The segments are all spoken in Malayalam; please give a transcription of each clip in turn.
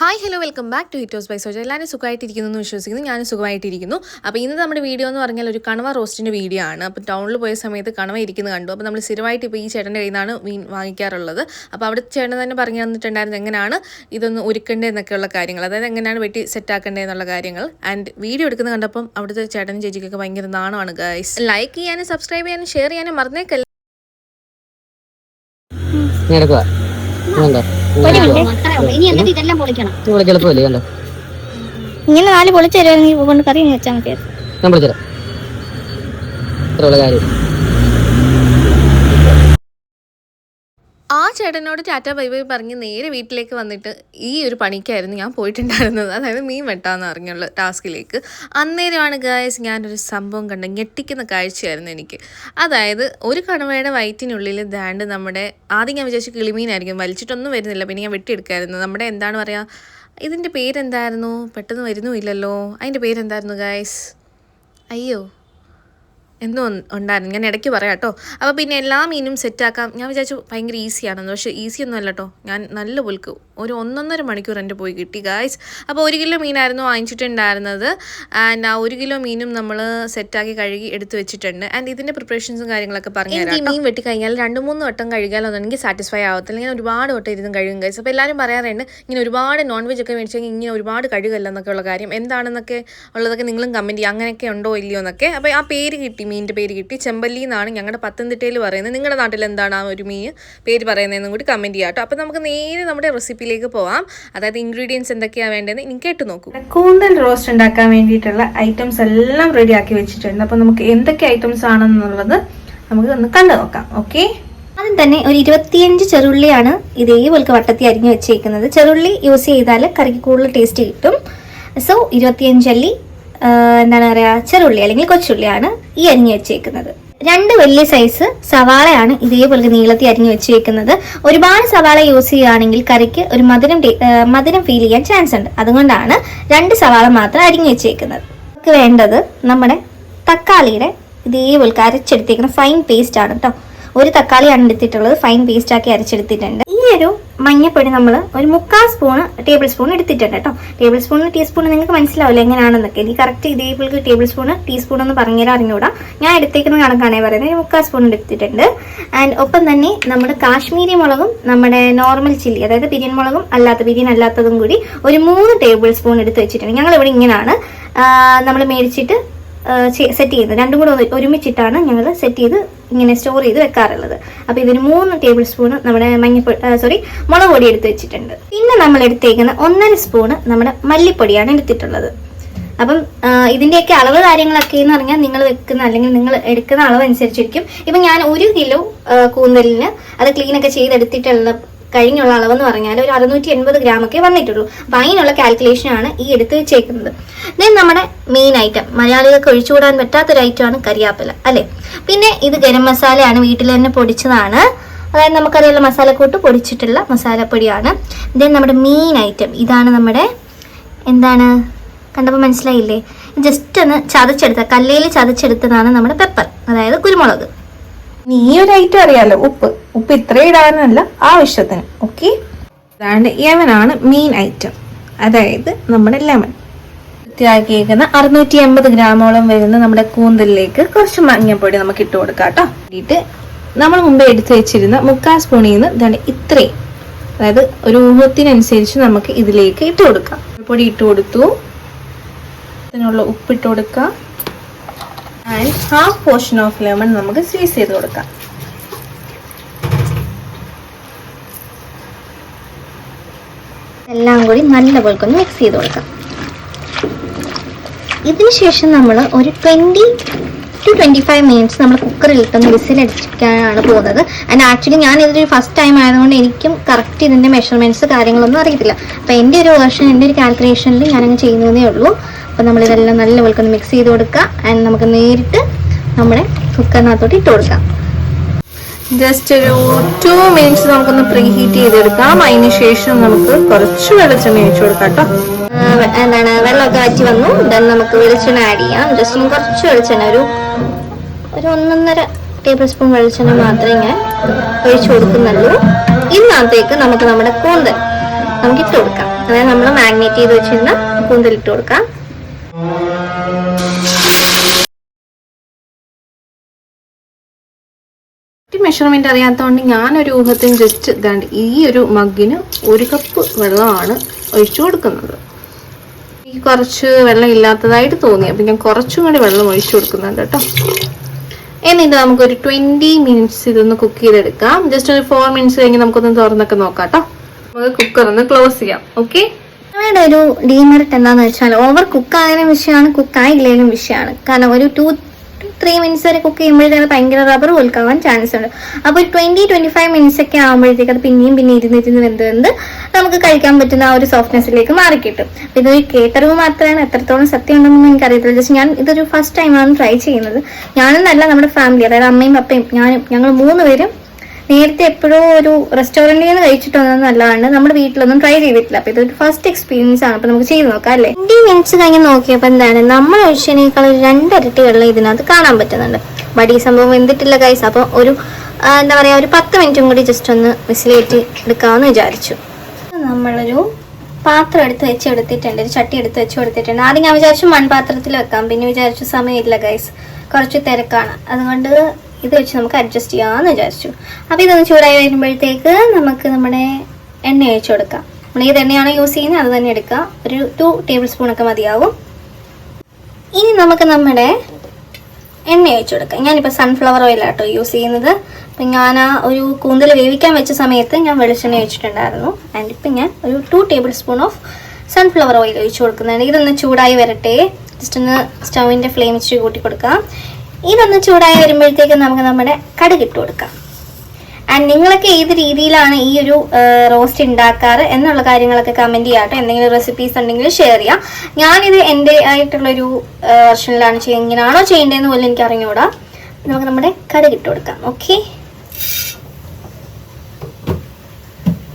Hi hello welcome back to ഹിറ്റോസ് by Soja എല്ലാവരും സുഖമായിട്ടിരിക്കുന്നു എന്ന് വിശ്വസിക്കുന്നു. ഞാനും സുഖമായിട്ടിരിക്കുന്നു. അപ്പോൾ ഇന്ന് നമ്മുടെ വീഡിയോ എന്ന് പറഞ്ഞാൽ ഒരു കണവ റോസ്റ്റിന്റെ വീഡിയോ ആണ്. അപ്പോൾ ടൗണിൽ പോയ സമയത്ത് കണവ ഇരിക്കുന്നത് കണ്ടു. അപ്പോൾ നമ്മൾ സ്ഥിരമായിട്ട് ഇപ്പോൾ ഈ ചേട്ടന്റെ കയ്യിൽ നിന്നാണ് മീൻ വാങ്ങിക്കാറുള്ളത്. അപ്പോൾ അവിടെ ചേട്ടൻ തന്നെ പറഞ്ഞു തന്നിട്ടുണ്ടായിരുന്നു എങ്ങനെയാണ് ഇതൊന്ന് ഒരുക്കേണ്ടതെന്നൊക്കെയുള്ള കാര്യങ്ങൾ. അതായത് എങ്ങനെയാണ് വെട്ടി സെറ്റ് ആക്കേണ്ടതെന്നുള്ള കാര്യങ്ങൾ. ആൻഡ് വീഡിയോ എടുക്കുന്നത് കണ്ടപ്പം അവിടുത്തെ ചേട്ടനും ചേച്ചിക്കൊക്കെ ഭയങ്കര നാണമാണ് ഗൈസ് ലൈക്ക് ചെയ്യാനും സബ്സ്ക്രൈബ് ചെയ്യാനും ഷെയർ ചെയ്യാനും മറന്നേക്കല്ല. എളുപ്പമല്ലേ കണ്ടോ? ഇങ്ങനെ നാല് പൊളിച്ചു തരുവാണെങ്കിൽ കൊണ്ട് കറി വെച്ചാൽ മതി ഞാൻ വിളിച്ചത് ഇത്രയുള്ള കാര്യം. ആ ചേട്ടനോട് ടാറ്റ ബൈ ബൈ പറഞ്ഞ് നേരെ വീട്ടിലേക്ക് വന്നിട്ട് ഈ ഒരു പണിക്കായിരുന്നു ഞാൻ പോയിട്ടുണ്ടായിരുന്നത്. അതായത് മീൻ വെട്ടാന്ന് അറിഞ്ഞുള്ള ടാസ്കിലേക്ക്. അന്നേരമാണ് ഗായസ് ഞാനൊരു സംഭവം കണ്ട ഞെട്ടിക്കുന്ന കാഴ്ചയായിരുന്നു എനിക്ക്. അതായത് ഒരു കണവയുടെ വയറ്റിനുള്ളിൽ ദാണ്ട് നമ്മുടെ ആദ്യം ഞാൻ വിചാരിച്ചു കിളിമീനായിരിക്കും വലിച്ചിട്ടൊന്നും വരുന്നില്ല പിന്നെ ഞാൻ വെട്ടിയെടുക്കായിരുന്നു. നമ്മുടെ എന്താണ് പറയുക ഇതിന്റെ പേരെന്തായിരുന്നു? പെട്ടെന്ന് വരുന്നുമില്ലല്ലോ. അതിന്റെ പേരെന്തായിരുന്നു ഗായസ് അയ്യോ. എന്തോ ഉണ്ടായിരുന്നു. ഞാൻ ഇടയ്ക്ക് പറയാം കേട്ടോ. അപ്പോൾ പിന്നെ എല്ലാ മീനും സെറ്റാക്കാം ഞാൻ വിചാരിച്ചു ഭയങ്കര ഈസിയാണെന്ന് പക്ഷേ ഈസിയൊന്നും അല്ല കേട്ടോ. ഞാൻ നല്ല പുൽക്ക് ഒരു ഒന്നൊന്നര മണിക്കൂർ എന്റെ പോയി കിട്ടി ഗായ്സ് അപ്പോൾ ഒരു കിലോ മീനായിരുന്നു വാങ്ങിച്ചിട്ടുണ്ടായിരുന്നത്. ആൻഡ് ആ ഒരു കിലോ മീനും നമ്മൾ സെറ്റാക്കി കഴുകി എടുത്തു വെച്ചിട്ടുണ്ട്. ആൻഡ് ഇതിന്റെ പ്രിപ്പറേഷൻസും കാര്യങ്ങളൊക്കെ പറഞ്ഞു ഈ മീൻ വെട്ടി കഴിഞ്ഞാൽ രണ്ട് മൂന്ന് വട്ടം കഴുകാലൊന്നും എനിക്ക് സാറ്റിസ്ഫൈ ആവത്തില്ല. ഇങ്ങനെ ഒരുപാട് വട്ടം ഇരുന്ന് കഴുകും ഗൈസ് അപ്പോൾ എല്ലാവരും പറയാറുണ്ട് ഇങ്ങനെ ഒരുപാട് നോൺ വെജ് ഒക്കെ മേടിച്ചെങ്കിൽ ഇങ്ങനെ ഒരുപാട് കഴുകല്ല എന്നൊക്കെ ഉള്ള കാര്യം. എന്താണെന്നൊക്കെ ഉള്ളതൊക്കെ നിങ്ങളും കമന്റ് ചെയ്യുക അങ്ങനെയൊക്കെ ഉണ്ടോ ഇല്ലയോ എന്നൊക്കെ. അപ്പോൾ ആ പേര് കിട്ടി മീനിന്റെ പേര് കിട്ടി. ചെമ്പല്ലി എന്നാണ് ഞങ്ങളുടെ പത്തനംതിട്ടയിൽ പറയുന്നത്. നിങ്ങളുടെ നാട്ടിൽ എന്താണ് ആ ഒരു മീൻ പേര് പറയുന്നതെന്നും കൂടി കമന്റ് ചെയ്യാം കേട്ടോ. അപ്പോൾ നമുക്ക് നേരെ നമ്മുടെ റെസിപ്പിയിലേക്ക് പോവാം. അതായത് ഇൻഗ്രീഡിയൻസ് എന്തൊക്കെയാണ് വേണ്ടതെന്ന് ഇനി കേട്ട് നോക്കൂ. കൂന്തൽ റോസ്റ്റ് ഉണ്ടാക്കാൻ വേണ്ടിയിട്ടുള്ള ഐറ്റംസ് എല്ലാം റെഡി ആക്കി വെച്ചിട്ടുണ്ട്. അപ്പോൾ നമുക്ക് എന്തൊക്കെ ഐറ്റംസ് ആണെന്നുള്ളത് നമുക്ക് ഒന്ന് കണ്ടു നോക്കാം. ഓക്കെ ആദ്യം തന്നെ ഒരു ഇരുപത്തിയഞ്ച് ചെറുള്ളിയാണ് ഇതേപോലെ വട്ടത്തി അരിഞ്ഞു വെച്ചേക്കുന്നത്. ചെറുള്ളി യൂസ് ചെയ്താൽ കറിക്ക് കൂടുതൽ ടേസ്റ്റ് കിട്ടും. സോ ഇരുപത്തിയഞ്ചല്ലി എന്താണ് പറയുക ചെറുള്ളി അല്ലെങ്കിൽ കൊച്ചുള്ളിയാണ് ഈ അരിഞ്ഞു വെച്ചേക്കുന്നത്. രണ്ട് വലിയ സൈസ് സവാളയാണ് ഇതേപോലെ നീളത്തിൽ അരിഞ്ഞു വെച്ചേക്കുന്നത് ഒരുപാട് സവാള യൂസ് ചെയ്യുകയാണെങ്കിൽ കറിക്ക് ഒരു മധുരം മധുരം ഫീൽ ചെയ്യാൻ ചാൻസ് ഉണ്ട്. അതുകൊണ്ടാണ് രണ്ട് സവാള മാത്രം അരിഞ്ഞു വെച്ചേക്കുന്നത് നമുക്ക് വേണ്ടത് നമ്മുടെ തക്കാളിയുടെ ഇതേപോലെ അരച്ചെടുത്തേക്കുന്ന ഫൈൻ പേസ്റ്റ് ആണ് കേട്ടോ ഒരു തക്കാളിയാണ് എടുത്തിട്ടുള്ളത് ഫൈൻ പേസ്റ്റ് ആക്കി അരച്ചെടുത്തിട്ടുണ്ട്. ഈ ഒരു മഞ്ഞപ്പൊടി നമ്മൾ ഒരു മുക്കാൽ സ്പൂൺ ടേബിൾ സ്പൂൺ എടുത്തിട്ടുണ്ട് കേട്ടോ. ടേബിൾ സ്പൂൺ ടീസ്പൂൺ നിങ്ങൾക്ക് മനസ്സിലാവില്ല എങ്ങനെയാണെന്നൊക്കെ? എനിക്ക് കറക്റ്റ് ഇതേപോലെ ടേബിൾ സ്പൂൺ ടീസ്പൂൺ എന്ന് പറഞ്ഞുതരാൻ അറിഞ്ഞൂടാ. ഞാൻ എടുത്തേക്കുന്ന കണക്കാണേ പറയുന്നത്. ഒരു മുക്കാൽ സ്പൂൺ എടുത്തിട്ടുണ്ട്. ആൻഡ് ഒപ്പം തന്നെ നമ്മുടെ കാശ്മീരി മുളകും നമ്മുടെ നോർമൽ ചില്ലി അതായത് ബിരിയാണി മുളകും അല്ലാത്ത ബിരിയാണി അല്ലാത്തതും കൂടി ഒരു മൂന്ന് ടേബിൾ സ്പൂൺ എടുത്ത് വെച്ചിട്ടുണ്ട്. ഞങ്ങൾ ഇവിടെ ഇങ്ങനെയാണ് നമ്മൾ മേടിച്ചിട്ട് സെറ്റ് ചെയ്യുന്നത് രണ്ടും കൂടെ ഒരുമിച്ചിട്ടാണ് ഞങ്ങൾ സെറ്റ് ചെയ്ത് ഇങ്ങനെ സ്റ്റോർ ചെയ്ത് വെക്കാറുള്ളത്. അപ്പോൾ ഇതിന് മൂന്ന് ടേബിൾ സ്പൂൺ നമ്മുടെ മഞ്ഞപ്പൊടി സോറി മുളക് പൊടി എടുത്ത് വെച്ചിട്ടുണ്ട്. പിന്നെ നമ്മൾ എടുത്തേക്കുന്ന ഒന്നര സ്പൂണ് നമ്മുടെ മല്ലിപ്പൊടിയാണ് എടുത്തിട്ടുള്ളത്. അപ്പം ഇതിന്റെയൊക്കെ അളവ് കാര്യങ്ങളൊക്കെ എന്ന് പറഞ്ഞാൽ നിങ്ങൾ വെക്കുന്ന അല്ലെങ്കിൽ നിങ്ങൾ എടുക്കുന്ന അളവ് അനുസരിച്ചിരിക്കും ഇപ്പം ഞാൻ ഒരു കിലോ കൂന്തലിന് അത് ക്ലീനൊക്കെ ചെയ്തെടുത്തിട്ടുള്ള കഴിഞ്ഞുള്ള അളവെന്ന് പറഞ്ഞാൽ ഒരു അറുന്നൂറ്റി എൺപത് ഗ്രാം ഒക്കെ വന്നിട്ടുള്ളൂ. അപ്പം അതിനുള്ള കാൽക്കുലേഷൻ ആണ് ഈ എടുത്ത് വെച്ചേക്കുന്നത്. ദെൻ നമ്മുടെ മെയിൻ ഐറ്റം മലയാളികൾക്ക് ഒഴിച്ചുകൂടാൻ പറ്റാത്തൊരു ആണ് കരിയാപ്പില അല്ലേ? പിന്നെ ഇത് ഗരം മസാലയാണ് വീട്ടിൽ തന്നെ പൊടിച്ചതാണ്. അതായത് നമുക്കറിയാലോ മസാലക്കൂട്ട് പൊടിച്ചിട്ടുള്ള മസാലപ്പൊടിയാണ്. ദെൻ നമ്മുടെ മെയിൻ ഐറ്റം ഇതാണ് നമ്മുടെ എന്താണ്? കണ്ടപ്പോൾ മനസ്സിലായില്ലേ? ജസ്റ്റ് ഒന്ന് ചതച്ചെടുത്ത കല്ലയിൽ ചതച്ചെടുത്തതാണ് നമ്മുടെ പെപ്പർ അതായത് കുരുമുളക്. ഈ ഒരു ഐറ്റം അറിയാലോ. ഉപ്പ്. ഉപ്പ് ഇത്രയും ഇടാനല്ല ആവശ്യത്തിന്. ഓക്കെ അതാണ്ട് യമനാണ് മെയിൻ ഐറ്റം അതായത് നമ്മുടെ ലെമൺ വൃത്തിയാക്കിയേക്കുന്ന അറുന്നൂറ്റി എൺപത് ഗ്രാമോളം വരുന്ന നമ്മുടെ കൂന്തലിലേക്ക് കുറച്ച് മഞ്ഞപ്പൊടി നമുക്ക് ഇട്ട് കൊടുക്കാം കേട്ടോ. എന്നിട്ട് നമ്മൾ മുമ്പ് എടുത്തു വെച്ചിരുന്ന മുക്കാൽ സ്പൂണിൽ നിന്ന് ഇതാണ് ഇത്രയും. അതായത് ഒരു ഊഹത്തിനനുസരിച്ച് നമുക്ക് ഇതിലേക്ക് ഇട്ട് കൊടുക്കാം. പൊടി ഇട്ട് കൊടുത്തു. അതിനുള്ള ഉപ്പിട്ട് കൊടുക്കാം. And half portion of lemon നമുക്ക് സ്വീസ് ചെയ്ത് കൊടുക്കാം. എല്ലാം കൂടി നല്ലപോലെ ഒന്ന് മിക്സ് ചെയ്ത് കൊടുക്കാം. ഇതിനുശേഷം നമ്മൾ ഒരു twenty to twenty five minutes നമ്മൾ കുക്കറിൽ ഇട്ടൊന്ന് വിസിലടിക്കാനാണ് പോകുന്നത്. ആൻഡ് ആക്ച്വലി ഞാൻ ഇതൊരു ഫസ്റ്റ് ടൈം ആയതുകൊണ്ട് എനിക്കും കറക്റ്റ് ഇതിന്റെ മെഷർമെന്റ്സ് കാര്യങ്ങളൊന്നും അറിയത്തില്ല. അപ്പോൾ എന്റെ ഒരു വേർഷൻ എന്റെ ഒരു കാൽക്കുലേഷനിൽ ഞാനങ്ങ് ചെയ്യുന്നതേ ഉള്ളൂ. അപ്പോൾ നമ്മളിതെല്ലാം നല്ലപോലെ ഒന്ന് മിക്സ് ചെയ്ത് കൊടുക്കുക. ആൻഡ് നമുക്ക് നേരിട്ട് നമ്മുടെ കുക്കറിനകത്തോട്ട് ഇട്ട് കൊടുക്കാം. ജസ്റ്റ് ഒരു ടു മിനിറ്റ്സ് നമുക്കൊന്ന് പ്രീ ഹീറ്റ് ചെയ്തെടുക്കാം. അതിന് ശേഷം നമുക്ക് കുറച്ച് വെളിച്ചെണ്ണ ഒഴിച്ചു കൊടുക്കാം കേട്ടോ. എന്താണ് വെള്ളമൊക്കെ വറ്റി വന്നു. ദൻ നമുക്ക് വെളിച്ചെണ്ണ ആഡ് ചെയ്യാം. ജസ്റ്റ് കുറച്ച് വെളിച്ചെണ്ണ. ഒരു ഒരു ഒന്നൊന്നര ടേബിൾ സ്പൂൺ വെളിച്ചെണ്ണ മാത്രമേ ഞാൻ ഒഴിച്ചു കൊടുക്കുന്നുള്ളൂ. ഇന്നത്തേക്ക് നമുക്ക് നമ്മുടെ കൂന്തൽ നമുക്ക് ഇട്ട് കൊടുക്കാം. അതായത് നമ്മൾ മാഗ്നേറ്റ് ചെയ്ത് വെച്ചിരുന്ന കൂന്തൽ ഇട്ട് കൊടുക്കാം. മെഷർമെന്റ് അറിയാത്തതുകൊണ്ട് ഞാനൊരു ഊഹത്തിന് ജസ്റ്റ് ഇതാണ്ട് ഈ ഒരു മഗ്ഗിന് ഒരു കപ്പ് വെള്ളമാണ് ഒഴിച്ചു കൊടുക്കുന്നത്. ഈ കുറച്ച് വെള്ളം ഇല്ലാത്തതായിട്ട് തോന്നി. അപ്പം ഞാൻ കുറച്ചും കൂടി വെള്ളം ഒഴിച്ചു കൊടുക്കുന്നുണ്ട് കേട്ടോ. എന്നിട്ട് നമുക്കൊരു ട്വന്റി മിനിറ്റ്സ് ഇതൊന്ന് കുക്ക് ചെയ്തെടുക്കാം. ജസ്റ്റ് ഒരു ഫോർ മിനിറ്റ്സ് കഴിഞ്ഞ് നമുക്കൊന്ന് തുറന്നൊക്കെ നോക്കാം കേട്ടോ. നമുക്ക് കുക്കർ ഒന്ന് ക്ലോസ് ചെയ്യാം. ഓക്കെ ഞങ്ങളുടെ ഒരു ഡീമെറിറ്റ് എന്താണെന്ന് വെച്ചാൽ ഓവർ കുക്ക് ആയാലും വിഷയമാണ് കുക്ക് ആയില്ലേലും വിഷയമാണ്. കാരണം ഒരു ടു ത്രീ മിനിറ്റ്സ് വരെ കുക്ക് ചെയ്യുമ്പോഴത്തേക്ക് ഭയങ്കര റബ്ബർ പോൽക്കാവാൻ ചാൻസ് ഉണ്ട്. അപ്പോൾ ഒരു ട്വന്റി ട്വന്റി ഫൈവ് മിനിറ്റ്സ് ഒക്കെ ആകുമ്പോഴത്തേക്ക് അത് പിന്നെയും പിന്നെ ഇരുന്ന് ഇരുന്ന് വെന്ത് വെന്ത് നമുക്ക് കഴിക്കാൻ പറ്റുന്ന ആ ഒരു സോഫ്റ്റ്നെസ്സിലേക്ക് മാറിക്കിട്ടും. അപ്പോൾ ഇതൊരു കേട്ടറിവ് മാത്രമാണ്. എത്രത്തോളം സത്യം ഉണ്ടെന്നൊന്നും എനിക്കറിയത്തില്ല. ജസ്റ്റ് ഞാൻ ഇതൊരു ഫസ്റ്റ് ടൈമാണ് ട്രൈ ചെയ്യുന്നത്. ഞാനെന്നല്ല നമ്മുടെ ഫാമിലി അതായത് അമ്മയും പപ്പയും ഞാനും ഞങ്ങൾ മൂന്ന് പേരും നേരത്തെ എപ്പോഴും ഒരു റെസ്റ്റോറന്റിൽ നിന്ന് കഴിച്ചിട്ടൊന്നല്ലാണ്ട് നമ്മുടെ വീട്ടിലൊന്നും ട്രൈ ചെയ്തിട്ടില്ല. അപ്പൊ ഇതൊരു ഫസ്റ്റ് എക്സ്പീരിയൻസ് ആണ്. അപ്പൊ നമുക്ക് ചെയ്ത് നോക്കാം അല്ലേ? ട്വന്റി മിനിറ്റ്സ് കഴിഞ്ഞ് നോക്കിയപ്പോൾ എന്താണ്? നമ്മൾ ഒഴിച്ചതിനേക്കാൾ ഒരു രണ്ടിരട്ടി വെള്ളം ഇതിനകത്ത് കാണാൻ പറ്റുന്നുണ്ട്. ബട്ട് സംഭവം വെന്തിട്ടില്ല കൈസ് അപ്പോൾ ഒരു എന്താ പറയാ ഒരു പത്ത് മിനിറ്റും കൂടി ജസ്റ്റ് ഒന്ന് വിസിലേറ്റ് എടുക്കാമെന്ന് വിചാരിച്ചു. നമ്മളൊരു പാത്രം എടുത്ത് വെച്ച് എടുത്തിട്ടുണ്ട് ഒരു ചട്ടി എടുത്ത് വെച്ച് കൊടുത്തിട്ടുണ്ട്. ആദ്യം ഞാൻ വിചാരിച്ചു മൺപാത്രത്തിൽ വെക്കാം. പിന്നെ വിചാരിച്ചു സമയമില്ല ഗൈസ് കുറച്ച് തിരക്കാണ്. അതുകൊണ്ട് ഇത് വെച്ച് നമുക്ക് അഡ്ജസ്റ്റ് ചെയ്യാമെന്ന് വിചാരിച്ചു. അപ്പോൾ ഇതൊന്ന് ചൂടായി വരുമ്പോഴത്തേക്ക് നമുക്ക് നമ്മുടെ എണ്ണ ഒഴിച്ചു കൊടുക്കാം. നമ്മൾ ഏത് എണ്ണയാണ് യൂസ് ചെയ്യുന്നത് അത് തന്നെ എടുക്കുക ഒരു ടു ടേബിൾ സ്പൂൺ ഒക്കെ മതിയാവും. ഇനി നമുക്ക് നമ്മുടെ എണ്ണ ഒഴിച്ചു കൊടുക്കാം. ഞാനിപ്പോൾ സൺഫ്ലവർ ഓയിലാട്ടോ യൂസ് ചെയ്യുന്നത്. അപ്പം ഞാൻ ആ ഒരു കൂന്തൽ വേവിക്കാൻ വെച്ച സമയത്ത് ഞാൻ വെളിച്ചെണ്ണ ഒഴിച്ചിട്ടുണ്ടായിരുന്നു. ആൻഡ് ഇപ്പം ഞാൻ ഒരു two tablespoon of sunflower oil ഒഴിച്ചു കൊടുക്കുന്നുണ്ട്. ഇതൊന്ന് ചൂടായി വരട്ടെ. ജസ്റ്റ് ഒന്ന് സ്റ്റൗവിന്റെ ഫ്ലെയിം ഇച്ചിരി കൂട്ടി കൊടുക്കാം. ഇതൊന്ന് ചൂടായി വരുമ്പോഴത്തേക്ക് നമുക്ക് നമ്മുടെ കടുക് ഇട്ട് കൊടുക്കാം. ആൻഡ് നിങ്ങളൊക്കെ ഏത് രീതിയിലാണ് ഈ ഒരു റോസ്റ്റ് ഉണ്ടാക്കാറ് എന്നുള്ള കാര്യങ്ങളൊക്കെ കമന്റ് ചെയ്യാട്ടോ എന്തെങ്കിലും റെസിപ്പീസ് ഉണ്ടെങ്കിൽ ഷെയർ ചെയ്യാം. ഞാനിത് എന്റെ ആയിട്ടുള്ളൊരു വെർഷനിലാണ് ചെയ്യുക ഇങ്ങനെയാണോ ചെയ്യേണ്ടതെന്ന് പോലും എനിക്ക് അറിഞ്ഞുകൂടാ നമുക്ക് നമ്മുടെ കടുക് ഇട്ട് കൊടുക്കാം. ഓക്കെ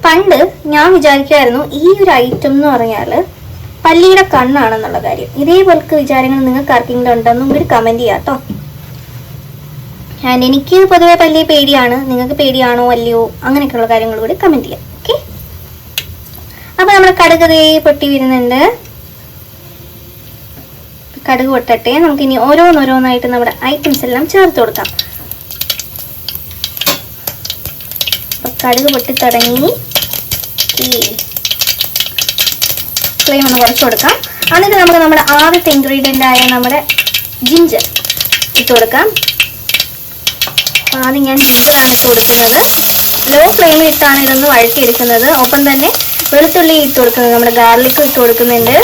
പണ്ട് ഞാൻ വിചാരിക്കുമായിരുന്നു ഈ ഒരു ഐറ്റം എന്ന് പറഞ്ഞാൽ പല്ലിയുടെ കണ്ണാണെന്നുള്ള കാര്യം. ഇതേപോലത്തെ വിചാരങ്ങൾ നിങ്ങൾക്ക് ആർക്കെങ്കിലും ഉണ്ടെന്നും ഒരു കമന്റ് ചെയ്യാം കേട്ടോ. ആൻഡ് എനിക്ക് പൊതുവെ വലിയ പേടിയാണ്. നിങ്ങൾക്ക് പേടിയാണോ അല്ലയോ? അങ്ങനെയൊക്കെയുള്ള കാര്യങ്ങൾ കൂടി കമന്റ് ചെയ്യാം. ഓക്കെ അപ്പോൾ നമ്മുടെ കടുക് ദേ പൊട്ടി വരുന്നുണ്ട്. കടുക് പൊട്ടട്ടെ. നമുക്ക് ഇനി ഓരോന്നോരോന്നായിട്ട് നമ്മുടെ ഐറ്റംസ് എല്ലാം ചേർത്ത് കൊടുക്കാം. അപ്പം കടുക് പൊട്ടി തുടങ്ങി ഈ ഫ്ലെയിം ഒന്ന് കുറച്ച് കൊടുക്കാം. എന്നിട്ട് നമുക്ക് നമ്മുടെ ആദ്യത്തെ ഇൻഗ്രീഡിയന്റ് ആയ നമ്മുടെ ജിഞ്ചർ ഇട്ട് കൊടുക്കാം. ആദ്യം ഞാൻ ജിഞ്ചറാണ് ഇട്ട് കൊടുക്കുന്നത്. ലോ ഫ്ലെയിമിൽ ഇട്ടാണ് ഇതൊന്ന് വഴറ്റിയെടുക്കുന്നത്. ഒപ്പം തന്നെ വെളുത്തുള്ളി ഇട്ട് കൊടുക്കുന്നത്. നമ്മുടെ ഗാർലിക് ഇട്ട് കൊടുക്കുന്നുണ്ട്.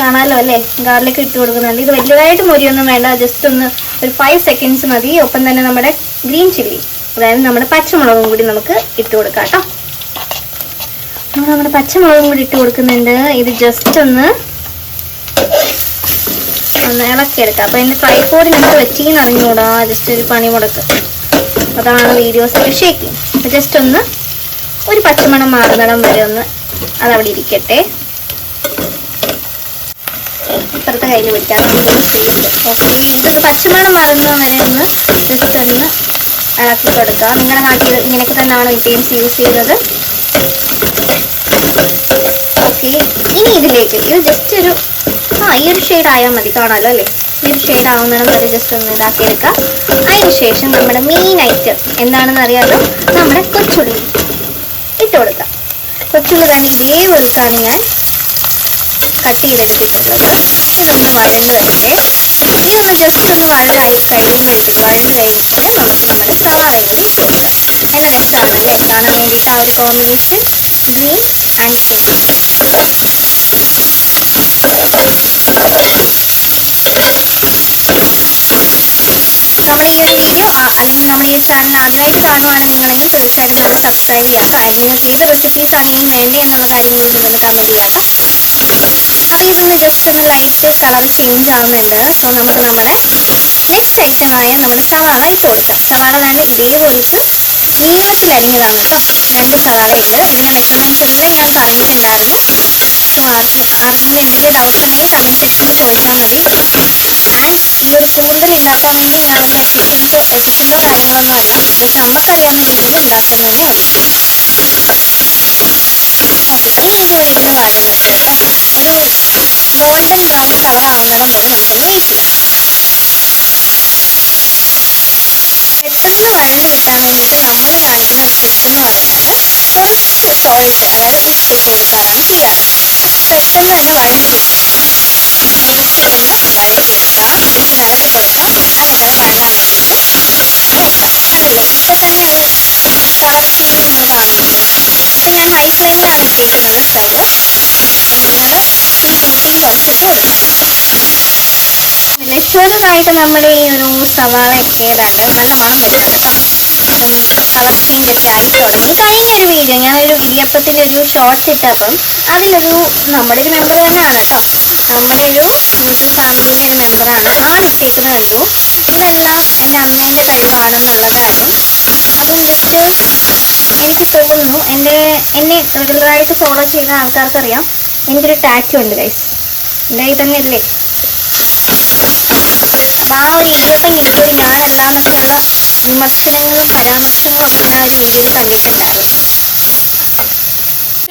കാണാമല്ലോ അല്ലേ? ഗാർലിക് ഇട്ട് കൊടുക്കുന്നുണ്ട്. ഇത് വലിയതായിട്ട് മുരിയൊന്നും വേണ്ട. ജസ്റ്റ് ഒന്ന് ഒരു ഫൈവ് സെക്കൻഡ്സ് മതി. ഒപ്പം തന്നെ നമ്മുടെ ഗ്രീൻ ചില്ലി അതായത് നമ്മുടെ പച്ചമുളകും കൂടി നമുക്ക് ഇട്ട് കൊടുക്കാം കേട്ടോ. നമ്മൾ നമ്മുടെ പച്ചമുളകും കൂടി ഇട്ട് കൊടുക്കുന്നുണ്ട്. ഇത് ജസ്റ്റ് ഒന്ന് ഒന്ന് എടുക്കുക അപ്പോൾ എന്റെ ട്രൈപോഡിന് എന്ത് വെച്ചിങ്ങനെ അറിഞ്ഞൂടാ ജസ്റ്റ് ഒരു പണി മുടക്ക്. അതാണ് വീഡിയോസൊക്കെ ഷേക്ക് ജസ്റ്റ് ഒന്ന് ഒരു പച്ചമണം മാറുന്നിടം വരെ ഒന്ന് അതവിടെ ഇരിക്കട്ടെ. ഇപ്പുറത്തെ കയ്യിൽ പിടിക്കാം ഇതൊരു പച്ചമണം മാറുന്ന വരെ ഒന്ന് ജസ്റ്റ് ഒന്ന് ഇളക്കി കൊടുക്കുക നിങ്ങളുടെ നാട്ടിൽ ഇങ്ങനെയൊക്കെ തന്നെയാണ് ഇറ്റേംസ് യൂസ് ചെയ്യുന്നത് ഓക്കെ ഇനി ഇതിലേക്ക് ഇത് ജസ്റ്റ് ഒരു ആ ഈ ഒരു ഷെയ്ഡ് ആയാൽ മതി. കാണാമല്ലോ അല്ലേ? ഈ ഒരു ഷെയ്ഡ് ആവുന്നിടം വരെ ജസ്റ്റ് ഒന്ന് ഇതാക്കിയെടുക്കാം അതിന് ശേഷം നമ്മുടെ മെയിൻ ഐറ്റം എന്താണെന്ന് അറിയാലോ? നമ്മുടെ കൊച്ചുള്ളി. ഇട്ട് കൊടുക്കാം. കൊച്ചുള്ളി തന്നെ ഇതേപോലത്താണ് ഞാൻ കട്ട് ചെയ്തെടുത്തിട്ടുള്ളത് ഇതൊന്ന് വഴന്ന് വരട്ടെ ഇതൊന്ന് ജസ്റ്റ് ഒന്ന് വഴണ്ടായി കഴിയുമ്പോഴത്തേക്ക് വഴണ്ട് കഴിഞ്ഞിട്ട് നമുക്ക് നമ്മുടെ സവാളയും ഇട്ട് കൊടുക്കാം നല്ല രസമാണ് അല്ലേ കാണാൻ വേണ്ടിയിട്ട് ആ ഒരു കോമ്പിനേഷൻ ഗ്രീൻ ആൻഡ് റെഡ് നമ്മുടെ ഈ ഒരു വീഡിയോ അല്ലെങ്കിൽ നമ്മുടെ ഈ ചാനൽ ആദ്യമായിട്ട് കാണുവാണ് നിങ്ങളെങ്കിൽ തീർച്ചയായിട്ടും ചാനൽ സബ്സ്ക്രൈബ് ചെയ്യുക നിങ്ങൾക്ക് ഏത് റെസിപ്പീസ് ആണ് ഇനി വേണ്ടി എന്നുള്ള കാര്യം കൂടി നിങ്ങൾ കമന്റ് ചെയ്യാം കേട്ടോ അപ്പോൾ ഇതൊന്ന് ജസ്റ്റ് ഒന്ന് ലൈറ്റ് കളർ ചേഞ്ച് ആവുന്നുണ്ട് സോ നമുക്ക് നമ്മുടെ നെക്സ്റ്റ് ഐറ്റമായ നമ്മുടെ സവാള ഇട്ട് കൊടുക്കാം സവാള തന്നെ ഇതേപോലത്തെ നീളത്തിൽ അരിഞ്ഞതാണ് കേട്ടോ രണ്ട് സവാള ഉണ്ട് ഇതിന്റെ മെഷർമെന്റ്സ് എല്ലാം ഞാൻ പറഞ്ഞിട്ടുണ്ടായിരുന്നു സോ അറിയുന്ന എന്തെങ്കിലും ഡൗട്ട്സ് ഉണ്ടെങ്കിൽ കമന്റ് സെക്ഷനിൽ ചോദിച്ചാൽ മതി ആൻഡ് ഒരു കൂന്തൽ ഉണ്ടാക്കാൻ വേണ്ടി ഞാൻ വലിയ എഫിഷ്യൻസോ കാര്യങ്ങളൊന്നുമല്ല ജസ്റ്റ് നമുക്കറിയാവുന്ന രീതിയിൽ ഉണ്ടാക്കുന്നതേ ഉള്ളൂ. കണ്ടില്ലേ ഇതുപോലെ ഇരുന്ന് കേട്ടോ ഒരു ഗോൾഡൻ ബ്രൗൺ കളർ ആവുന്നിടം വരെ നമുക്കൊന്ന് വെയിറ്റ് ചെയ്യാം പെട്ടെന്ന് വഴണ്ട് കിട്ടാൻ വേണ്ടിയിട്ട് നമ്മൾ കാണിക്കുന്ന ട്രിക്ക് എന്ന് പറഞ്ഞാൽ കുറച്ച് സോൾട്ട് അതായത് ഉപ്പ് ചേർക്കാറാണ് ചെയ്യാറ് പെട്ടെന്ന് തന്നെ വഴണ്ട് കിട്ടും ചെറുതായിട്ട് നമ്മൾ ഈ ഒരു സവാളയൊക്കെ ഏതാണ്ട് നല്ല മണം വരുന്നുണ്ട് കേട്ടോ കളർ ചേഞ്ച് ഒക്കെ ആയിട്ട് തുടങ്ങി. കഴിഞ്ഞ ഒരു വീഡിയോ ഞാനൊരു ഇടിയപ്പത്തിന്റെ ഒരു ഷോർട്ട് ഇട്ടപ്പം അതിലൊരു നമ്മുടെ ഒരു മെമ്പർ തന്നെയാണ് കേട്ടോ. ഒരു യൂട്യൂബ് ഫാമിലിയിലെ മെമ്പറാണ് ആ ആളിട്ടേക്കുന്നത് കണ്ടു ഇതെല്ലാം എന്റെ അമ്മേന്റെ കഴിവാണെന്നുള്ളതായിരുന്നു അപ്പം ഇത് എനിക്ക് തോന്നുന്നു എന്റെ എന്നെ റെഗുലറായിട്ട് ഫോളോ ചെയ്യുന്ന ആൾക്കാർക്കറിയാം. എനിക്കൊരു ടാറ്റു ഉണ്ട് ഗൈസ് ഇതായി തന്നെ ഇല്ലേ ആ ഒരു ഇടിയപ്പം കിട്ടിയത് ഞാനല്ല എന്നൊക്കെയുള്ള വിമർശനങ്ങളും പരാമർശങ്ങളും ഒക്കെ ആ വീഡിയോയിൽ കണ്ടിട്ടുണ്ടായിരുന്നു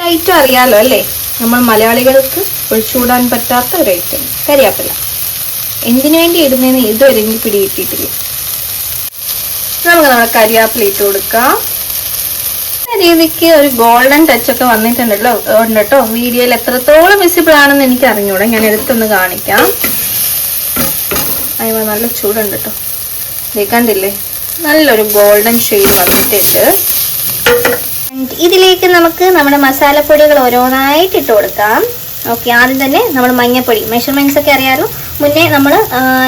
ഐറ്റം അറിയാലോ അല്ലേ? നമ്മൾ മലയാളികൾക്ക് ഒഴിച്ചുകൂടാൻ പറ്റാത്ത ഒരു ഐറ്റം കരിയാപ്പില. എന്തിനു വേണ്ടി ഇടുന്നതെന്ന് ഇതുവരെ എനിക്ക് പിടികിട്ടിയിട്ടില്ല. നമുക്ക് നമ്മുടെ കരിയാപ്പില ഇട്ട് കൊടുക്കാം. രീതിക്ക് ഒരു ഗോൾഡൻ ടച്ച് ഒക്കെ വന്നിട്ടുണ്ടല്ലോ. ഉണ്ട് കേട്ടോ. വീഡിയോയിൽ എത്രത്തോളം വിസിബിൾ ആണെന്ന് എനിക്ക് അറിഞ്ഞൂടാ. ഞാൻ എടുത്തൊന്ന് കാണിക്കാം. അയ്യോ നല്ല ചൂടുണ്ട് കേട്ടോ. കണ്ടില്ലേ? നല്ലൊരു ഗോൾഡൻ ഷെയ്ഡ് വന്നിട്ടുണ്ട്. ഇതിലേക്ക് നമുക്ക് നമ്മുടെ മസാലപ്പൊടികൾ ഓരോന്നായിട്ട് ഇട്ട് കൊടുക്കാം. ഓക്കെ ആദ്യം തന്നെ നമ്മൾ മഞ്ഞപ്പൊടി മെഷർമെന്റ്സ് ഒക്കെ അറിയാലോ. മുന്നേ നമ്മൾ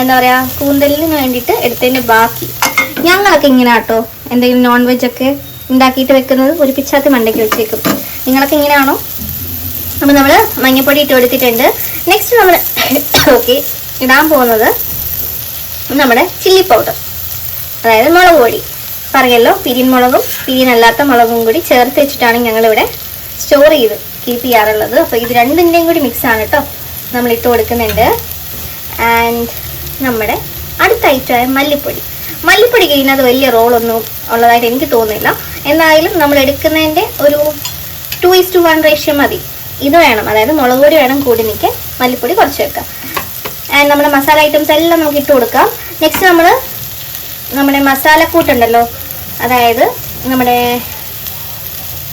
എന്താ പറയുക കൂന്തലിന് വേണ്ടിയിട്ട് എടുത്തതിന്റെ ബാക്കി. ഞങ്ങളൊക്കെ ഇങ്ങനെ കേട്ടോ എന്തെങ്കിലും നോൺ വെജ് ഒക്കെ ഉണ്ടാക്കിയിട്ട് വെക്കുന്നത് ഒരു പിച്ചാത്തി മണ്ടയ്ക്ക് വെച്ചേക്കും. നിങ്ങളൊക്കെ ഇങ്ങനെയാണോ? അപ്പം നമ്മൾ മഞ്ഞപ്പൊടി ഇട്ട് കൊടുത്തിട്ടുണ്ട്. നെക്സ്റ്റ് നമ്മൾ ഓക്കെ ഇടാൻ പോകുന്നത് നമ്മുടെ ചില്ലി പൗഡർ അതായത് മുളക് പൊടി. പറയല്ലോ പിരിയൻ മുളകും അല്ലാത്ത മുളകും കൂടി ചേർത്ത് വെച്ചിട്ടാണ് ഞങ്ങളിവിടെ സ്റ്റോർ ചെയ്ത് കീപ്പ് ചെയ്യാറുള്ളത്. അപ്പോൾ ഇത് രണ്ടിന്റെയും കൂടി മിക്സ് ആണ് കേട്ടോ നമ്മൾ ഇട്ട് കൊടുക്കുന്നുണ്ട്. ആൻഡ് നമ്മുടെ അടുത്ത ഐറ്റമായ മല്ലിപ്പൊടി. മല്ലിപ്പൊടി കഴിഞ്ഞാൽ വലിയ റോളൊന്നും ഉള്ളതായിട്ട് എനിക്ക് തോന്നുന്നില്ല. എന്തായാലും നമ്മൾ എടുക്കുന്നതിന്റെ ഒരു ടു ഈസ് ടു വൺ റേഷ്യം മതി. ഇത് വേണം. അതായത് മുളക് പൊടി വേണം കൂടി നിൽക്കാൻ മല്ലിപ്പൊടി കുറച്ച് വെക്കാം. ആൻഡ് നമ്മുടെ മസാല ഐറ്റംസ് എല്ലാം നമുക്ക് ഇട്ട് കൊടുക്കാം. നെക്സ്റ്റ് നമ്മൾ നമ്മുടെ മസാലക്കൂട്ടുണ്ടല്ലോ അതായത് നമ്മുടെ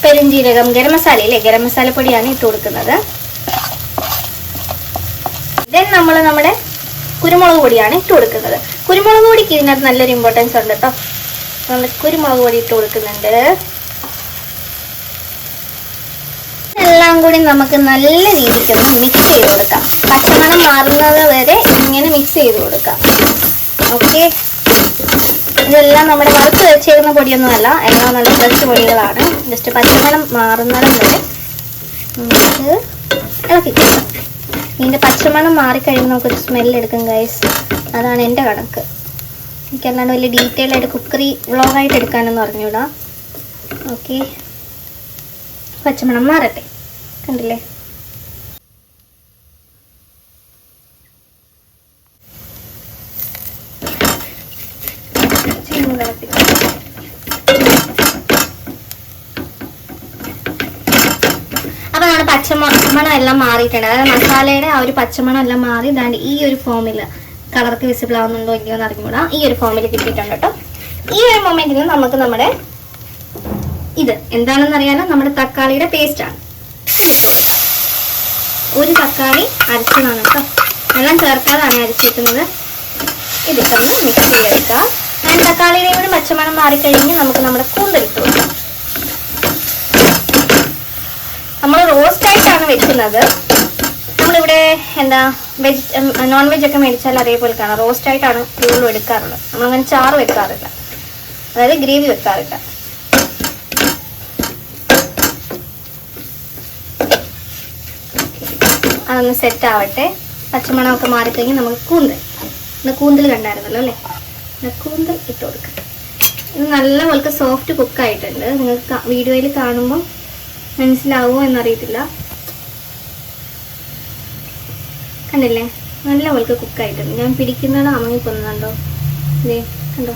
പെരുംജീരകം ഗരം മസാല അല്ലേ ഗരം മസാലപ്പൊടിയാണ് ഇട്ട് കൊടുക്കുന്നത്. ദെൻ നമ്മൾ നമ്മുടെ കുരുമുളക് പൊടിയാണ് ഇട്ട് കൊടുക്കുന്നത്. കുരുമുളക് പൊടിക്ക് ഇതിനകത്ത് നല്ലൊരു ഇമ്പോർട്ടൻസ് ഉണ്ട് കേട്ടോ നമ്മൾ കുരുമുളക് പൊടി ഇട്ട് കൊടുക്കുന്നുണ്ട്. എല്ലാം കൂടി നമുക്ക് നല്ല രീതിക്ക് മിക്സ് ചെയ്ത് കൊടുക്കാം. പച്ചമണം മാറുന്നത് വരെ ഇങ്ങനെ മിക്സ് ചെയ്ത് കൊടുക്കാം. ഓക്കെ ഇതെല്ലാം നമ്മുടെ വറുത്ത് വെച്ചേക്കുന്ന പൊടിയൊന്നുമല്ല. എല്ലാം നല്ല ഫ്രഷ് പൊടികളാണ്. ജസ്റ്റ് പച്ചമണം മാറുന്നിടം വരെ നമുക്ക് ഇളക്കി ഇതിന്റെ പച്ചമണം മാറിക്കഴിയുമ്പോൾ നമുക്കൊരു സ്മെല്ല് എടുക്കും ഗൈസ് അതാണ് എന്റെ കണക്ക്. എനിക്കല്ലാണ്ട് വലിയ ഡീറ്റെയിൽ ആയിട്ട് കുക്കറി വ്ളോഗായിട്ട് എടുക്കാനൊന്നും അറിഞ്ഞൂടാ. ഓക്കെ പച്ചമണം മാറട്ടെ. കണ്ടില്ലേ? ചിന്നു തിളപ്പിക്കാം. അപ്പൊ നമ്മുടെ പച്ചമണം എല്ലാം മാറിയിട്ടുണ്ട്. അതായത് മസാലയുടെ ആ ഒരു പച്ചമണം എല്ലാം മാറി ഇതാണ്ട് ഈ ഒരു ഫോമിൽ കളർക്ക് വിസിബിൾ ആവുന്നുണ്ടോ ഇല്ലയോ എന്ന് അറിഞ്ഞുകൂടാ. ഈ ഒരു ഫോമിൽ കിട്ടിയിട്ടുണ്ട് കേട്ടോ. ഈ ഒരു മൊമെന്റിൽ നമുക്ക് നമ്മുടെ ഇത് എന്താണെന്ന് അറിയാലോ? നമ്മുടെ തക്കാളിയുടെ പേസ്റ്റ് ആണ്. ഒരു തക്കാളി അരച്ചതാണ് കേട്ടോ. വെള്ളം ചേർക്കാതാണ് അരച്ചിരിക്കുന്നത്. ഇതിട്ടൊന്ന് മിക്സ് ചെയ്തെടുക്കാം. ആൻഡ് തക്കാളിയുടെ കൂടി പച്ചമണം മാറിക്കഴിഞ്ഞ് നമുക്ക് നമ്മുടെ കൂന്തലിട്ട് കൊടുക്കാം. നമ്മൾ റോസ്റ്റ് ആയിട്ടാണ് വെക്കുന്നത്. നമ്മളിവിടെ എന്താ വെജ് നോൺ വെജ് ഒക്കെ മേടിച്ചാൽ അതേപോലെ കാണാം. റോസ്റ്റ് ആയിട്ടാണ് കൂടുതലും എടുക്കാറുള്ളത്. നമ്മളങ്ങനെ ചാറ് വെക്കാറില്ല. അതായത് ഗ്രേവി വെക്കാറില്ല. അതൊന്ന് സെറ്റ് ആവട്ടെ. പച്ചമണമൊക്കെ മാറിക്കഴിഞ്ഞ് നമുക്ക് കൂന്തൽ. ഇന്ന് കൂന്തൽ കണ്ടായിരുന്നല്ലോ അല്ലേ? കൂന്തൽ ഇട്ട് കൊടുക്കാം ഇത് നല്ല പോലത്തെ സോഫ്റ്റ് കുക്കായിട്ടുണ്ട് നിങ്ങൾക്ക് വീഡിയോയിൽ കാണുമ്പോൾ മനസ്സിലാവുമോ എന്നറിയത്തില്ല. കണ്ടില്ലേ? നല്ല പോലത്തെ കുക്കായിട്ടുണ്ട് ഞാൻ പിടിക്കുന്നത് അമങ്ങി കൊന്നുണ്ടോ ഇല്ലേ കണ്ടോ?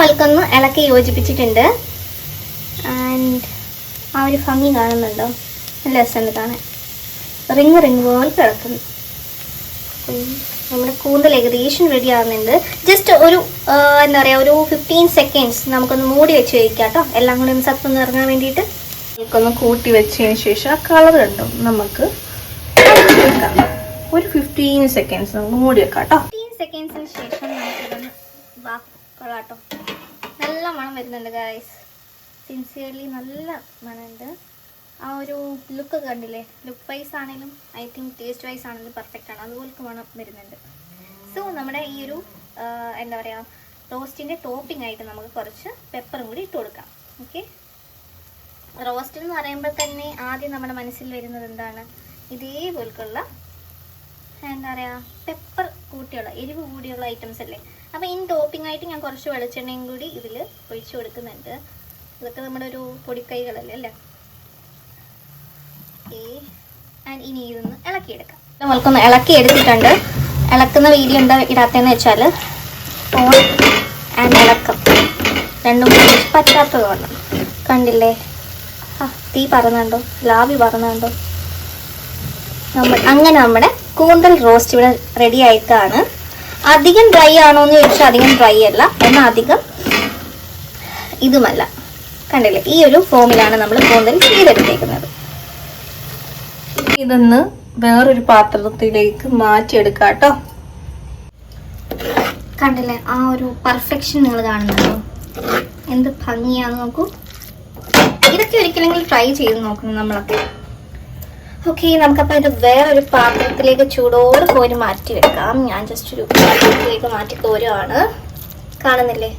വൽക്കൊന്ന് ഇളക്കി യോജിപ്പിച്ചിട്ടുണ്ട്. ആൻഡ് ആ ഒരു ഭംഗി കാണുന്നുണ്ടോ? നല്ല രസമുണ്ട് കാണാൻ. റിങ് റിങ് പോലെ കിടക്കുന്നു. നമ്മുടെ കൂന്തൽ ഏകദേശം റെഡി ആവുന്നുണ്ട്. ജസ്റ്റ് ഒരു എന്താ പറയുക ഒരു ഫിഫ്റ്റീൻ സെക്കൻഡ്സ് നമുക്കൊന്ന് മൂടി വെച്ച് കഴിക്കാം കേട്ടോ. എല്ലാം കൂടി ഒന്ന് സത്തൊന്ന് ഇറങ്ങാൻ വേണ്ടിയിട്ട്. നമുക്കൊന്ന് കൂട്ടി വെച്ചതിന് ശേഷം ആ കളർ കണ്ടോ? നമുക്ക് വെക്കാം. ഒരു ഫിഫ്റ്റീൻ സെക്കൻഡ്സ് നമുക്ക് മൂടി വെക്കാം കേട്ടോ. ഫിഫ്റ്റീൻ സെക്കൻഡ്സിന് ശേഷം നമുക്കിതൊന്ന് വാ മണം വരുന്നുണ്ട് ഗായ്സ് സിൻസിയർലി നല്ല മണമുണ്ട്. ആ ഒരു ലുക്ക് കണ്ടില്ലേ? ലുക്ക് വൈസ് ആണെങ്കിലും ഐ തിങ്ക് ടേസ്റ്റ് വൈസ് ആണെങ്കിലും പെർഫെക്റ്റ് ആണ്. അതുപോലത്തെ മണം വരുന്നുണ്ട്. സോ നമ്മുടെ ഈ ഒരു എന്താ പറയുക റോസ്റ്റിന്റെ ടോപ്പിംഗ് ആയിട്ട് നമുക്ക് കുറച്ച് പെപ്പറും കൂടി ഇട്ട് കൊടുക്കാം. ഓക്കെ റോസ്റ്റ് എന്ന് പറയുമ്പോൾ തന്നെ ആദ്യം നമ്മുടെ മനസ്സിൽ വരുന്നത് എന്താണ്? ഇതേപോലുള്ള എന്താ പറയുക പെപ്പർ കൂട്ടിയുള്ള എരിവ് കൂടിയുള്ള ഐറ്റംസ് അല്ലേ? അപ്പോൾ ഇൻ ടോപ്പിംഗ് ആയിട്ട് ഞാൻ കുറച്ച് വെളിച്ചെണ്ണയും കൂടി ഇതിൽ ഒഴിച്ചു കൊടുക്കുന്നുണ്ട്. ഇതൊക്കെ നമ്മുടെ ഒരു പൊടിക്കൈകളല്ലേ അല്ലേ? ആൻഡ് ഇനി ഇതൊന്ന് ഇളക്കിയെടുക്കാം. നമ്മൾക്കൊന്ന് ഇളക്കി എടുത്തിട്ടുണ്ട് ഇളക്കുന്ന വീഡിയോ എന്താ ഇടാത്തതെന്ന് വെച്ചാൽ ഓൺ ആൻഡ് ഇളക്കം. രണ്ടും പറ്റാത്തത് കൊണ്ട് കണ്ടില്ലേ? ആ തീ പറന്നുണ്ടോ? ലാവി പറന്നുണ്ടോ? നമ്മൾ അങ്ങനെ നമ്മുടെ കൂന്തൽ റോസ്റ്റ് ഇവിടെ റെഡി ആയിട്ടാണ്. അധികം ഡ്രൈ ആണോ എന്ന് ചോദിച്ചാൽ അധികം ഡ്രൈ അല്ല. എന്നാൽ അധികം ഇതുമല്ല. കണ്ടില്ലേ? ഈ ഒരു ഫോമിലാണ് നമ്മൾ കൂന്തൽ ചെയ്തെടുത്തേക്കുന്നത് ഇതൊന്ന് വേറൊരു പാത്രത്തിലേക്ക് മാറ്റിയെടുക്കാം കേട്ടോ. കണ്ടില്ലേ? ആ ഒരു പെർഫെക്ഷൻ നിങ്ങൾ കാണുന്നുണ്ടോ? എന്ത് ഭംഗിയാന്ന് നോക്കൂ. ഇതൊക്കെ ഒരിക്കലെങ്കിലും ട്രൈ ചെയ്ത് നോക്കണം നമ്മളൊക്കെ. ഓക്കെ നമുക്കപ്പോൾ ഇത് വേറൊരു പാത്രത്തിലേക്ക് ചൂടോട് കോരി മാറ്റി വെക്കാം ഞാൻ ജസ്റ്റ് ഒരു പാത്രത്തിലേക്ക് മാറ്റി കോരുവാണ് കാണുന്നില്ലേ?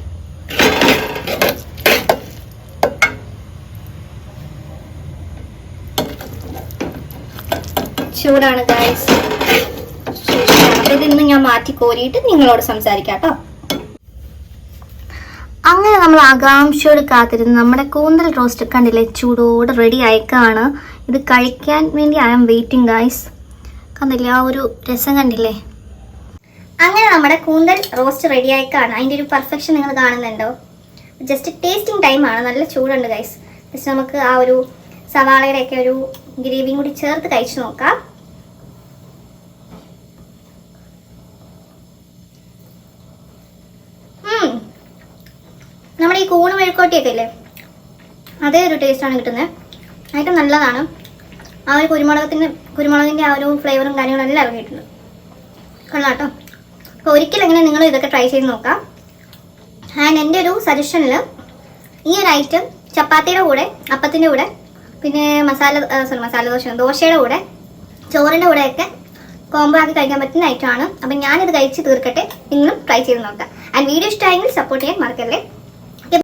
ചൂടാണ് ഗായ്സ് ഇതിന്ന് ഞാൻ മാറ്റി കോരിയിട്ട് നിങ്ങളോട് സംസാരിക്കാം കേട്ടോ. അങ്ങനെ നമ്മൾ ആകാംക്ഷയോട് കാത്തിരുന്ന് നമ്മുടെ കൂന്തൽ റോസ്റ്റ് കണ്ടില്ലേ? ചൂടോട് റെഡി ആയിക്കാണ്. ഇത് കഴിക്കാൻ വേണ്ടി ഐ ആം വെയിറ്റിംഗ് ഗായ്സ് കണ്ടില്ലേ? ആ ഒരു രസം കണ്ടില്ലേ? അങ്ങനെ നമ്മുടെ കൂന്തൽ റോസ്റ്റ് റെഡി ആയിക്കാണ്. അതിന്റെ ഒരു പെർഫെക്ഷൻ നിങ്ങൾ കാണുന്നുണ്ടോ? ജസ്റ്റ് ടേസ്റ്റിംഗ് ടൈമാണ് നല്ല ചൂടുണ്ട് ഗൈസ് ജസ്റ്റ് നമുക്ക് ആ ഒരു സവാളയുടെ ഒക്കെ ഒരു ഗ്രേവിയും കൂടി ചേർത്ത് കഴിച്ചു നോക്കാം. നമ്മുടെ ഈ കൂണ് മെഴുക്കോട്ടിയൊക്കെ ഇല്ലേ? അതേ ഒരു ടേസ്റ്റാണ് കിട്ടുന്നത് അതൊക്കെ നല്ലതാണ്. ആ ഒരു കുരുമുളകത്തിന്റെ കുരുമുളകിന്റെ ആ ഒരു ഫ്ലേവറും കാര്യങ്ങളും എല്ലാം ഇറങ്ങിയിട്ടുണ്ട്. കൊള്ളാട്ടോ അപ്പോൾ ഒരിക്കലും എങ്ങനെ നിങ്ങൾ ഇതൊക്കെ ട്രൈ ചെയ്ത് നോക്കാം. ആൻഡ് എന്റെ ഒരു സജഷനിൽ ഈ ഒരു ഐറ്റം ചപ്പാത്തിയുടെ കൂടെ അപ്പത്തിന്റെ കൂടെ പിന്നെ മസാല സോറി മസാല ദോശ ദോശയുടെ കൂടെ ചോറിന്റെ കൂടെയൊക്കെ കോംബോ ആക്കി കഴിക്കാൻ പറ്റുന്ന ഐറ്റമാണ് അപ്പം ഞാനിത് കഴിച്ച് തീർക്കട്ടെ. നിങ്ങളും ട്രൈ ചെയ്ത് നോക്കാം. ആൻഡ് വീഡിയോ ഇഷ്ടമായെങ്കിൽ സപ്പോർട്ട് ചെയ്യാൻ മറക്കല്ലേ